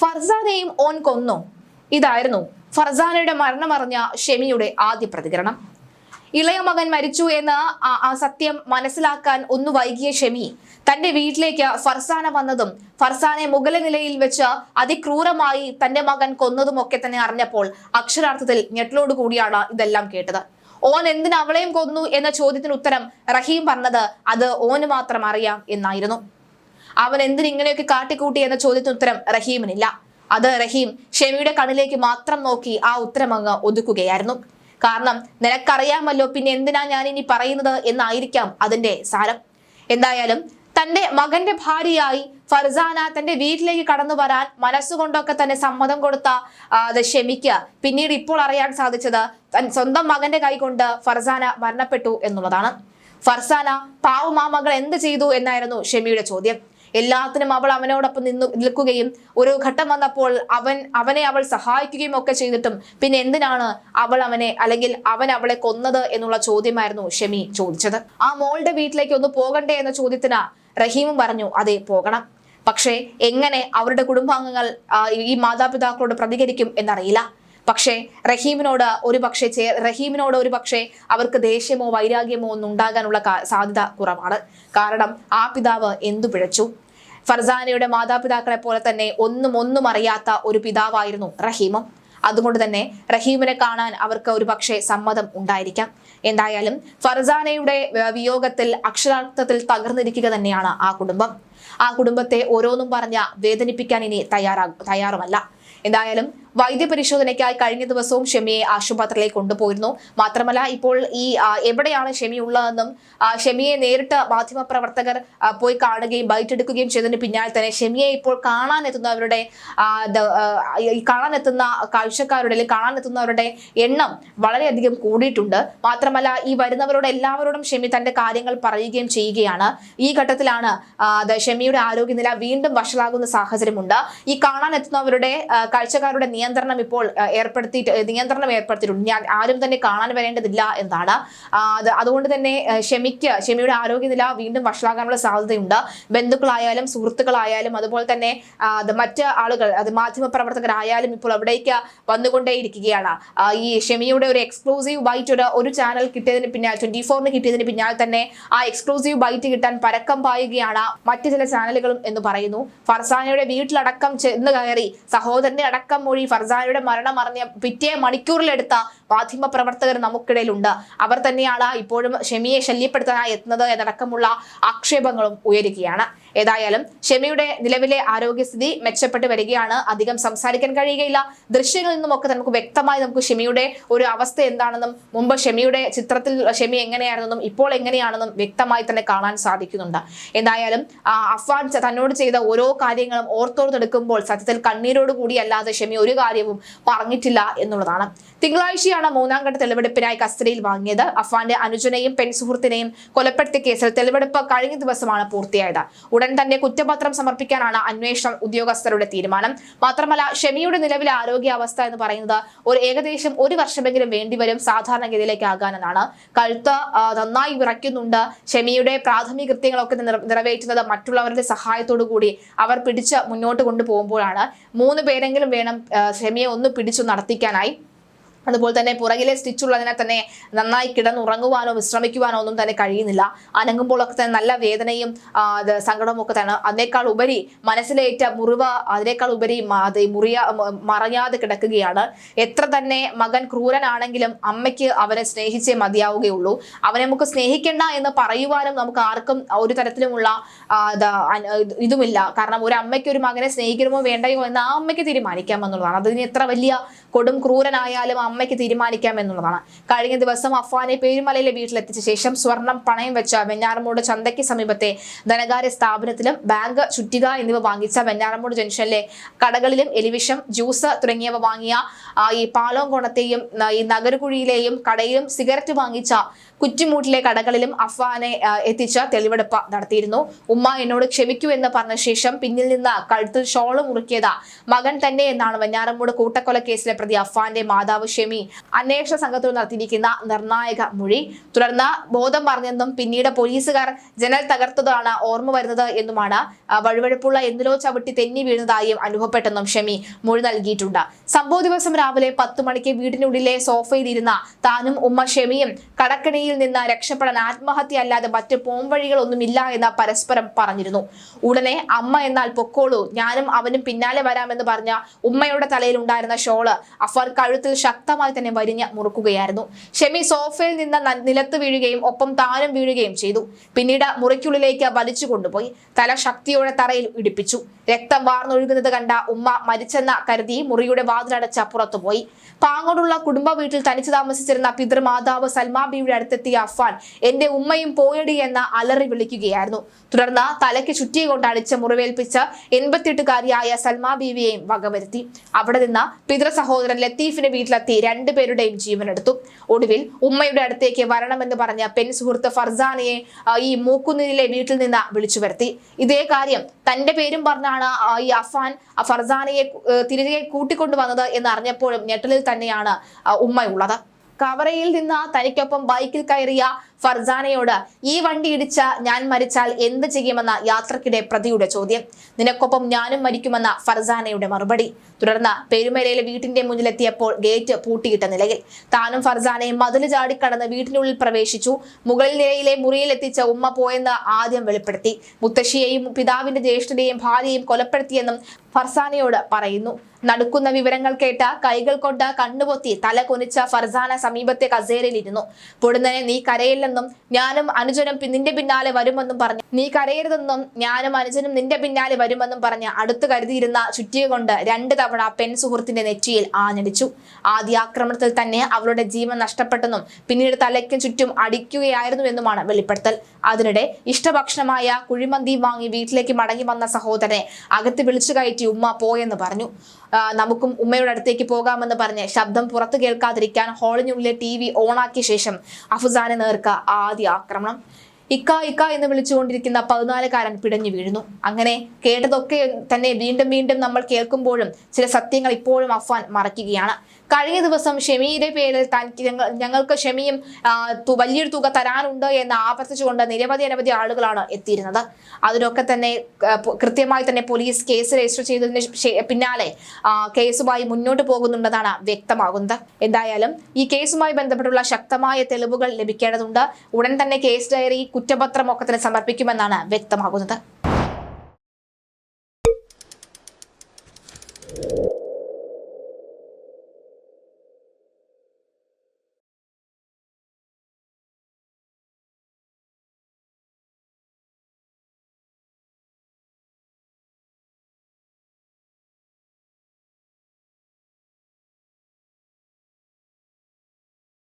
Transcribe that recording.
ഫർസാനെയും ഓൻ കൊന്നു. ഇതായിരുന്നു ഫർസാനയുടെ മരണമറിഞ്ഞ ഷെമിയുടെ ആദ്യ പ്രതികരണം. ഇളയ മകൻ മരിച്ചു എന്ന ആ- സത്യം മനസ്സിലാക്കാൻ ഒന്ന് വൈകിയ ഷെമി തന്റെ വീട്ടിലേക്ക് ഫർസാന വന്നതും ഫർസാനെ മുഗല നിലയിൽ വെച്ച് അതിക്രൂരമായി തന്റെ മകൻ കൊന്നതും ഒക്കെ തന്നെ അറിഞ്ഞപ്പോൾ അക്ഷരാർത്ഥത്തിൽ ഞെട്ടലോട് കൂടിയാണ് ഇതെല്ലാം കേട്ടത്. ഓൻ എന്തിന് അവളെയും കൊന്നു എന്ന ചോദ്യത്തിന് ഉത്തരം റഹീം പറഞ്ഞത് അത് ഓന് മാത്രം അറിയാം എന്നായിരുന്നു. അവൻ എന്തിനിങ്ങനെയൊക്കെ കാട്ടിക്കൂട്ടി എന്ന ചോദ്യത്തിന് ഉത്തരം റഹീമിനില്ല. അത് റഹീം ഷെമിയുടെ കണ്ണിലേക്ക് മാത്രം നോക്കി ആ ഉത്തരം അങ്ങ് ഒതുക്കുകയായിരുന്നു. കാരണം നിനക്കറിയാമല്ലോ പിന്നെ എന്തിനാ ഞാൻ ഇനി പറയുന്നത് എന്നായിരിക്കാം അതിന്റെ സാരം. എന്തായാലും തന്റെ മകന്റെ ഭാര്യയായി ഫർസാന തന്റെ വീട്ടിലേക്ക് കടന്നു വരാൻ മനസ്സുകൊണ്ടൊക്കെ തന്നെ സമ്മതം കൊടുത്ത അത് ഷെമിക്ക് പിന്നീട് ഇപ്പോൾ അറിയാൻ സാധിച്ചത് സ്വന്തം മകന്റെ കൈകൊണ്ട് ഫർസാന മരണപ്പെട്ടു എന്നുള്ളതാണ്. ഫർസാന പാവമാമകൾ എന്ത് ചെയ്തു എന്നായിരുന്നു ഷെമിയുടെ ചോദ്യം. എല്ലാത്തിനും അവൾ അവനോടൊപ്പം നിന്നു നിൽക്കുകയും ഒരു ഘട്ടം വന്നപ്പോൾ അവൻ അവനെ അവൾ സഹായിക്കുകയും ഒക്കെ ചെയ്തിട്ടും പിന്നെ എന്തിനാണ് അവൾ അവനെ അല്ലെങ്കിൽ അവൻ അവളെ കൊന്നത് എന്നുള്ള ചോദ്യമായിരുന്നു ഷെമി ചോദിച്ചത്. ആ മോളുടെ വീട്ടിലേക്ക് ഒന്ന് പോകണ്ടേ എന്ന ചോദ്യത്തിന് റഹീമും പറഞ്ഞു അതെ പോകണം. പക്ഷേ എങ്ങനെ അവരുടെ കുടുംബാംഗങ്ങൾ ഈ മാതാപിതാക്കളോട് പ്രതികരിക്കും എന്നറിയില്ല. പക്ഷേ റഹീമിനോട് ഒരു പക്ഷേ ചേ- റഹീമിനോട് ഒരു പക്ഷേ അവർക്ക് ദേഷ്യമോ വൈരാഗ്യമോ ഒന്നും ഉണ്ടാകാനുള്ള സാധ്യത കുറവാണ്. കാരണം ആ പിതാവ് എന്തു പിഴച്ചു? ഫർസാനയുടെ മാതാപിതാക്കളെ പോലെ തന്നെ ഒന്നും ഒന്നും അറിയാത്ത ഒരു പിതാവായിരുന്നു റഹീമും. അതുകൊണ്ട് തന്നെ റഹീമിനെ കാണാൻ അവർക്ക് ഒരു പക്ഷേ സമ്മതം ഉണ്ടായിരിക്കാം. എന്തായാലും ഫർസാനയുടെ വിയോഗത്തിൽ അക്ഷരാർത്ഥത്തിൽ തകർന്നിരിക്കുക തന്നെയാണ് ആ കുടുംബം. ആ കുടുംബത്തെ ഓരോന്നും പറഞ്ഞ വേദനിപ്പിക്കാൻ ഇനി തയ്യാറാ തയ്യാറുമല്ല. എന്തായാലും വൈദ്യപരിശോധനയ്ക്കായി കഴിഞ്ഞ ദിവസവും ഷെമിയെ ആശുപത്രിയിലേക്ക് കൊണ്ടുപോയിരുന്നു. മാത്രമല്ല ഇപ്പോൾ ഈ എവിടെയാണ് ഷെമി ഉള്ളതെന്നും ഷെമിയെ നേരിട്ട് മാധ്യമപ്രവർത്തകർ പോയി കാണുകയും ബൈറ്റ് എടുക്കുകയും ചെയ്തതിന് പിന്നാലെ തന്നെ ഷെമിയെ ഇപ്പോൾ കാണാനെത്തുന്നവരുടെ കാണാനെത്തുന്ന കാഴ്ചക്കാരുടെ അല്ലെങ്കിൽ കാണാനെത്തുന്നവരുടെ എണ്ണം വളരെയധികം കൂടിയിട്ടുണ്ട്. മാത്രമല്ല ഈ വരുന്നവരോട് എല്ലാവരോടും ഷെമി തന്റെ കാര്യങ്ങൾ പറയുകയും ചെയ്യുകയാണ്. ഈ ഘട്ടത്തിലാണ് ഷെമിയുടെ ആരോഗ്യനില വീണ്ടും വഷളാകുന്ന സാഹചര്യമുണ്ട്. ഈ കാണാനെത്തുന്നവരുടെ കാഴ്ചക്കാരുടെ നിയന്ത്രണം ഇപ്പോൾ ഏർപ്പെടുത്തി നിയന്ത്രണം ഏർപ്പെടുത്തിയിട്ടുണ്ട്. ഞാൻ ആരും തന്നെ കാണാൻ വരേണ്ടതില്ല എന്നാണ്. അത് അതുകൊണ്ട് തന്നെ ഷെമിക്ക് ഷെമിയുടെ ആരോഗ്യനില വീണ്ടും വഷളാകാനുള്ള സാധ്യതയുണ്ട്. ബന്ധുക്കളായാലും സുഹൃത്തുക്കളായാലും അതുപോലെ തന്നെ മറ്റ് ആളുകൾ അത് മാധ്യമപ്രവർത്തകരായാലും ഇപ്പോൾ അവിടേക്ക് വന്നുകൊണ്ടേയിരിക്കുകയാണ്. ഈ ഷെമിയുടെ ഒരു എക്സ്ക്ലൂസീവ് ബൈറ്റ് ഒരു ഒരു ചാനൽ കിട്ടിയതിന് പിന്നാലെ ട്വന്റി ഫോറിന് കിട്ടിയതിന് പിന്നാലെ തന്നെ ആ എക്സ്ക്ലൂസീവ് ബൈറ്റ് കിട്ടാൻ പരക്കം പായുകയാണ് മറ്റു ചില ചാനലുകളും എന്ന് പറയുന്നു. ഫർസാനയുടെ വീട്ടിലടക്കം ചെന്ന് കയറി സഹോദരന്റെ അടക്കം മൊഴി ഫർസാനയുടെ മരണം അറിഞ്ഞ പിറ്റേ മണിക്കൂറിലെടുത്ത മാധ്യമ പ്രവർത്തകർ നമുക്കിടയിലുണ്ട്. അവർ തന്നെയാണ് ഇപ്പോഴും ഷെമിയെ ശല്യപ്പെടുത്താനായി എത്തുന്നത് എന്നടക്കമുള്ള ആക്ഷേപങ്ങളും ഉയരുകയാണ്. ഏതായാലും ഷെമിയുടെ നിലവിലെ ആരോഗ്യസ്ഥിതി മെച്ചപ്പെട്ട് വരികയാണ്. അധികം സംസാരിക്കാൻ കഴിയുകയില്ല. ദൃശ്യങ്ങളിൽ നിന്നുമൊക്കെ നമുക്ക് വ്യക്തമായി നമുക്ക് ഷെമിയുടെ ഒരു അവസ്ഥ എന്താണെന്നും മുമ്പ് ഷെമിയുടെ ചിത്രത്തിൽ ഷെമി എങ്ങനെയാണെന്നും ഇപ്പോൾ എങ്ങനെയാണെന്നും വ്യക്തമായി തന്നെ കാണാൻ സാധിക്കുന്നുണ്ട്. എന്തായാലും അഫ്വാൻ തന്നോട് ചെയ്ത ഓരോ കാര്യങ്ങളും ഓർത്തോർത്തെടുക്കുമ്പോൾ സത്യത്തിൽ കണ്ണീരോട് കൂടി അല്ലാതെ ഷെമി ഒരു കാര്യവും പറഞ്ഞിട്ടില്ല എന്നുള്ളതാണ്. തിങ്കളാഴ്ചയാണ് മൂന്നാം ഘട്ട തെളിവെടുപ്പിനായി കസ്റ്റഡിയിൽ വാങ്ങിയത്. അഫ്വാന്റെ അനുജനെയും പെൺസുഹൃത്തിനെയും കൊലപ്പെടുത്തിയ കേസിൽ തെളിവെടുപ്പ് കഴിഞ്ഞ ദിവസമാണ് പൂർത്തിയായത്. ഉടൻ തന്നെ കുറ്റപത്രം സമർപ്പിക്കാനാണ് അന്വേഷണം ഉദ്യോഗസ്ഥരുടെ തീരുമാനം. മാത്രമല്ല ഷെമിയുടെ നിലവിലെ ആരോഗ്യാവസ്ഥ എന്ന് പറയുന്നത് ഒരു ഏകദേശം ഒരു വർഷമെങ്കിലും വേണ്ടിവരും സാധാരണഗതിയിലേക്ക് ആകാനെന്നാണ്. കഴുത്ത് നന്നായി വിറയ്ക്കുന്നുണ്ട്. ഷെമിയുടെ പ്രാഥമിക കൃത്യങ്ങളൊക്കെ നിറ- നിറവേറ്റുന്നത് മറ്റുള്ളവരുടെ സഹായത്തോടു കൂടി അവർ പിടിച്ച് മുന്നോട്ട് കൊണ്ടുപോകുമ്പോഴാണ്. മൂന്ന് പേരെങ്കിലും വേണം ഷെമിയെ ഒന്ന് പിടിച്ചു നടത്തിക്കാനായി അതുപോലെ തന്നെ പുറകിലെ സ്റ്റിച്ച് ഉള്ളതിനെ തന്നെ നന്നായി കിടന്നുറങ്ങുവാനോ വിശ്രമിക്കുവാനോ ഒന്നും തന്നെ കഴിയുന്നില്ല. അനങ്ങുമ്പോഴൊക്കെ തന്നെ നല്ല വേദനയും സങ്കടവും ഒക്കെ തന്നെ. അതിനേക്കാൾ ഉപരി മനസ്സിലേറ്റ മുറിവ് അതിനേക്കാൾ ഉപരി മുറിയ മറയാതെ കിടക്കുകയാണ്. എത്ര തന്നെ മകൻ ക്രൂരനാണെങ്കിലും അമ്മയ്ക്ക് അവനെ സ്നേഹിച്ചേ മതിയാവുകയുള്ളൂ. അവനെ നമുക്ക് സ്നേഹിക്കേണ്ട എന്ന് പറയുവാനും നമുക്ക് ആർക്കും ഒരു തരത്തിലുമുള്ള ഇതുമില്ല. കാരണം ഒരു അമ്മയ്ക്ക് ഒരു മകനെ സ്നേഹിക്കണമോ വേണ്ടയോ എന്ന് ആ അമ്മയ്ക്ക് തീരുമാനിക്കാം എന്നുള്ളതാണ്. അതിന് എത്ര വലിയ കൊടും ക്രൂരനായാലും അമ്മയ്ക്ക് തീരുമാനിക്കാം എന്നുള്ളതാണ് കഴിഞ്ഞ ദിവസം അഫ്വാനെ പേരുമലയിലെ വീട്ടിലെത്തിച്ച ശേഷം സ്വർണം പണയം വെച്ച വെഞ്ഞാറമൂട് ചന്തയ്ക്ക് സമീപത്തെ ധനകാര്യ സ്ഥാപനത്തിലും ബാങ്ക് ചുറ്റിക എന്നിവ വാങ്ങിച്ച വെഞ്ഞാറമൂട് ജംഗ്ഷനിലെ കടകളിലും എലിവിഷം ജ്യൂസ് തുടങ്ങിയവ വാങ്ങിയ ഈ പാലോങ്കോണത്തെയും ഈ നഗരകുഴിയിലെയും കടയിലും സിഗരറ്റ് വാങ്ങിച്ച കുറ്റിമൂട്ടിലെ കടകളിലും അഫ്വാനെ എത്തിച്ച് തെളിവെടുപ്പ് നടത്തിയിരുന്നു. ഉമ്മ എന്നോട് ക്ഷമിക്കൂ എന്ന് പറഞ്ഞ ശേഷം പിന്നിൽ നിന്ന് കഴുത്തിൽ ഷോൾ മുറുക്കിയത്. മകൻ തന്നെ എന്നാണ് വെഞ്ഞാറമൂട് കൂട്ടക്കൊല കേസിലെ പ്രതി അഫാന്റെ മാതാവ് ഷെമി അന്വേഷണ സംഘത്തോട് നടത്തിയിരിക്കുന്ന നിർണായക മൊഴി. തുടർന്ന് ബോധം പറഞ്ഞെന്നും പിന്നീട് പോലീസുകാർ ജനൽ തകർത്തതാണ് ഓർമ്മ വരുന്നത് എന്നുമാണ് വഴുവഴുപ്പുള്ള എന്തിലോ ചവിട്ടി തെന്നി വീഴുന്നതായും അനുഭവപ്പെട്ടെന്നും ഷെമി മൊഴി നൽകിയിട്ടുണ്ട്. സംഭവ ദിവസം രാവിലെ പത്ത് മണിക്ക് വീടിനുള്ളിലെ സോഫയിലിരുന്ന താനും ഉമ്മ ഷെമിയും കടക്കണിയിൽ നിന്ന് രക്ഷപ്പെടാൻ ആത്മഹത്യ അല്ലാതെ മറ്റ് പോംവഴികളൊന്നുമില്ല എന്ന് പരസ്പരം പറഞ്ഞിരുന്നു. ഉടനെ അമ്മ എന്നാൽ പൊക്കോളൂ ഞാനും അവനും പിന്നാലെ വരാമെന്ന് പറഞ്ഞ ഉമ്മയുടെ തലയിൽ ഉണ്ടായിരുന്ന ഷോൾ അഫർ കഴുത്തിൽ ശക്തമായി തന്നെ വരിഞ്ഞ് മുറുക്കുകയായിരുന്നു. ഷെമി സോഫയിൽ നിന്ന് നിലത്ത് വീഴുകയും ഒപ്പം താനും വീഴുകയും ചെയ്തു. പിന്നീട് മുറിക്കുള്ളിലേക്ക് വലിച്ചു കൊണ്ടുപോയി. തല ശക്തിയോടെ തറയിൽ ഇടിപ്പിച്ചു. രക്തം വാർന്നൊഴുകുന്നത് കണ്ട ഉമ്മ മരിച്ചെന്ന കരുതി മുറിയുടെ വാതിലടച്ച പുറത്തുപോയി പാങ്ങോടുള്ള കുടുംബ വീട്ടിൽ തനിച്ചു താമസിച്ചിരുന്ന പിതൃമാതാവ് സൽമാ ബിയുടെ അടുത്തെത്തിയ അഫാൻ എന്റെ ഉമ്മയും പോയടി എന്ന അലറി വിളിക്കുകയായിരുന്നു. തുടർന്ന് തലയ്ക്ക് ചുറ്റിയ കൊണ്ട് അടിച്ച് മുറിവേൽപ്പിച്ച് എൺപത്തിയെട്ടുകാരിയായ സൽമാ ബീവിയെയും വകവരുത്തി. അവിടെ നിന്ന് പിതൃ ലത്തീഫിന്റെ വീട്ടിലെത്തി രണ്ടുപേരുടെയും ജീവൻ എടുത്തു ഒടുവിൽ ഉമ്മയുടെ അടുത്തേക്ക് വരണമെന്ന് പറഞ്ഞ പെൺ സുഹൃത്ത് ഫർസാനയെ ഈ മൂക്കുന്നിലെ വീട്ടിൽ നിന്ന് വിളിച്ചു വരുത്തി. ഇതേ കാര്യം തന്റെ പേരും പറഞ്ഞാണ് ഈ അഫാൻ ഫർസാനയെ തിരികെ കൂട്ടിക്കൊണ്ടുവന്നത് എന്ന് അറിഞ്ഞപ്പോഴും ഞെട്ടലിൽ തന്നെയാണ് ഉമ്മയുള്ളത്. കവറയിൽ നിന്ന് തനിക്കൊപ്പം ബൈക്കിൽ കയറിയ ഫർസാനയോട് ഈ വണ്ടി ഇടിച്ച ഞാൻ മരിച്ചാൽ എന്ത് ചെയ്യുമെന്ന യാത്രക്കിടെ പ്രതിയുടെ ചോദ്യം. നിനക്കൊപ്പം ഞാനും മരിക്കുമെന്ന ഫർസാനയുടെ മറുപടി. തുടർന്ന് പെരുമലയിലെ വീട്ടിന്റെ മുന്നിലെത്തിയപ്പോൾ ഗേറ്റ് പൂട്ടിയിട്ട നിലയിൽ താനും ഫർസാനയും മതിൽ ചാടിക്കടന്ന് വീട്ടിനുള്ളിൽ പ്രവേശിച്ചു. മുകളിൽ നിലയിലെ മുറിയിൽ എത്തിച്ച ഉമ്മ പോയെന്ന് ആദ്യം വെളിപ്പെടുത്തി. മുത്തശ്ശിയെയും പിതാവിന്റെ ജ്യേഷ്ഠനെയും ഭാര്യയും കൊലപ്പെടുത്തിയെന്നും ഫർസാനയോട് പറയുന്നു. നടുക്കുന്ന വിവരങ്ങൾ കേട്ട കൈകൾ കൊണ്ട് കണ്ണുപൊത്തി തല കുനിച്ച ഫർസാന സമീപത്തെ കസേരയിലിരുന്നു. പൊടുന്നനെ നീ കരയില്ലെന്നും ഞാനും അനുജനും നിന്റെ പിന്നാലെ വരുമെന്നും പറഞ്ഞു. നീ കരയരുതെന്നും ഞാനും അനുജനും നിന്റെ പിന്നാലെ വരുമെന്നും പറഞ്ഞ് അടുത്ത് കരുതിയിരുന്ന ചുറ്റിക കൊണ്ട് രണ്ടു തവണ പെൺ സുഹൃത്തിന്റെ നെറ്റിയിൽ ആഞ്ഞടിച്ചു. ആദ്യ ആക്രമണത്തിൽ തന്നെ അവളുടെ ജീവൻ നഷ്ടപ്പെട്ടെന്നും പിന്നീട് തലയ്ക്കും ചുറ്റും അടിക്കുകയായിരുന്നു എന്നുമാണ് വെളിപ്പെടുത്തൽ. അതിനിടെ ഇഷ്ടഭക്ഷണമായ കുഴിമന്തി വാങ്ങി വീട്ടിലേക്ക് മടങ്ങി വന്ന സഹോദരനെ അകത്ത് വിളിച്ചു കയറ്റി ഉമ്മ പോയെന്ന് പറഞ്ഞു. നമുക്കും ഉമ്മയുടെ അടുത്തേക്ക് പോകാമെന്ന് പറഞ്ഞ് ശബ്ദം പുറത്തു കേൾക്കാതിരിക്കാൻ ഹാളിനുള്ളിലെ ടി വി ഓണാക്കിയ ശേഷം അഫുസാനെ നേർക്ക ആദ്യ ആക്രമണം. ഇക്ക ഇക്ക എന്ന് വിളിച്ചുകൊണ്ടിരിക്കുന്ന പതിനാലുകാരൻ പിടഞ്ഞു വീഴുന്നു. അങ്ങനെ കേട്ടതൊക്കെ തന്നെ വീണ്ടും വീണ്ടും നമ്മൾ കേൾക്കുമ്പോഴും ചില സത്യങ്ങൾ ഇപ്പോഴും അഫ്വാൻ മറയ്ക്കുകയാണ്. കഴിഞ്ഞ ദിവസം ഷെമിയുടെ പേരിൽ ഞങ്ങൾ- ഞങ്ങൾക്ക് ഷെമിയും വലിയൊരു തുക തരാനുണ്ട് എന്ന് ആവർത്തിച്ചുകൊണ്ട് നിരവധി അനവധി ആളുകളാണ് എത്തിയിരുന്നത്. അതിനൊക്കെ തന്നെ കൃത്യമായി തന്നെ പോലീസ് കേസ് രജിസ്റ്റർ ചെയ്തതിന് പിന്നാലെ കേസുമായി മുന്നോട്ട് പോകുന്നുണ്ടെന്നാണ് വ്യക്തമാകുന്നത്. എന്തായാലും ഈ കേസുമായി ബന്ധപ്പെട്ടുള്ള ശക്തമായ തെളിവുകൾ ലഭിക്കേണ്ടതുണ്ട്. ഉടൻ തന്നെ കേസ് ഡയറി കുറ്റപത്രം ഒക്കെ തന്നെ സമർപ്പിക്കുമെന്നാണ് വ്യക്തമാകുന്നത്.